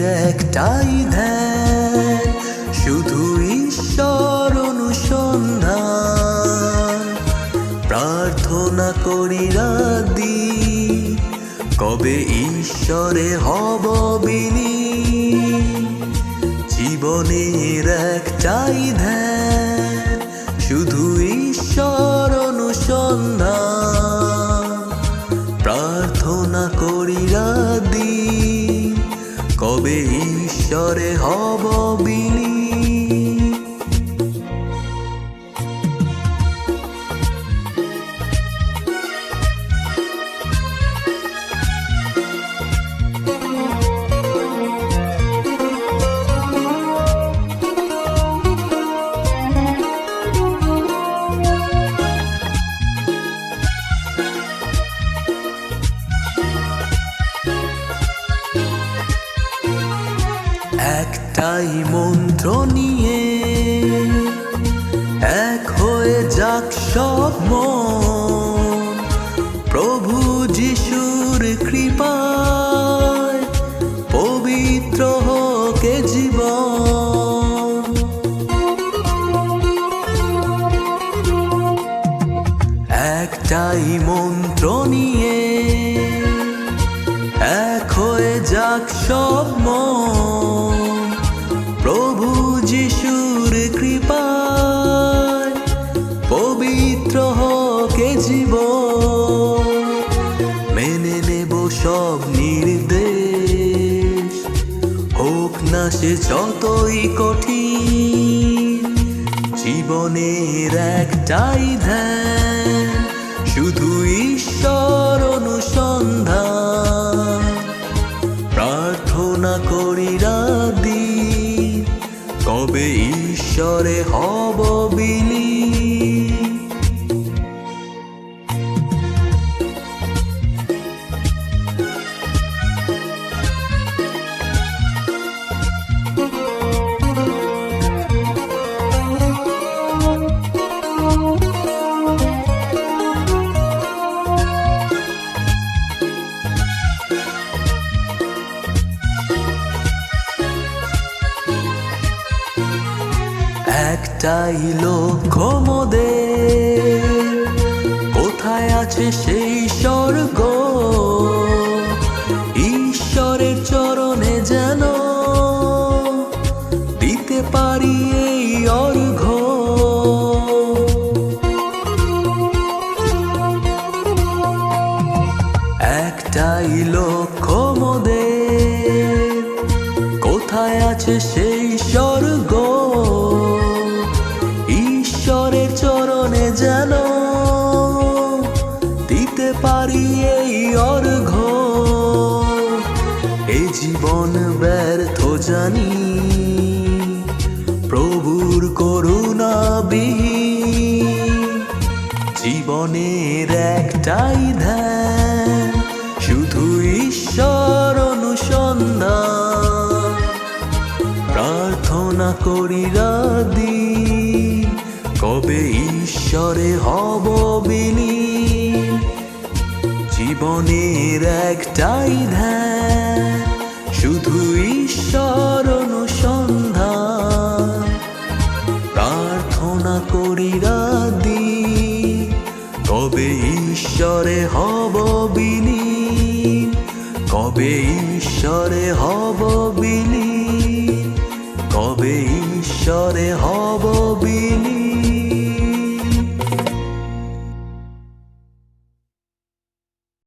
একটাই ধ্যান, শুধু ঈশ্বর অনুসন্ধান। প্রার্থনা করি রাদি কবে ঈশ্বরে হব বিলি জীবনের একটাই ধ্যান, শুধু ঈশ্বর অনুসন্ধান। ঈশ্বরে হব বিলি একটাই মন্ত্র নিয়ে এক হয়ে যাক সব মন। প্রভু যিশুর কৃপায় পবিত্র হোকে জীবন। একটাই মন্ত্র নিয়ে এক হয়ে যাক সব মন। সব নির্দেশ। হোক না সে যতই কঠিন, জীবনের একটাই ধ্যান, শুধু ঈশ্বর অনুসন্ধান। প্রার্থনা করি রাদি কবে ঈশ্বরে হব বিলি একটাই লক্ষ্য কোথায় আছে সেই স্বর্গ? ঈশ্বরের চরণে যেন দিতে পারি এই অর্ঘ একটাই লক্ষ্য কোথায় আছে সেই স্বর্গ? পারি এই অর্ঘ এই জীবন ব্যর্থ জানি। প্রভুর করুণা বিহীন জীবনের একটাই ধ্যান, শুধু ঈশ্বর অনুসন্ধান। প্রার্থনা করি রাদি কবে ঈশ্বরে হব বিলি জীবনের একটাই ধ্যান, শুধু ঈশ্বর অনুসন্ধান। প্রার্থনা করি রাদি কবে ঈশ্বরে হব বিলি কবে ঈশ্বরে হব বিলি কবে ঈশ্বরে হব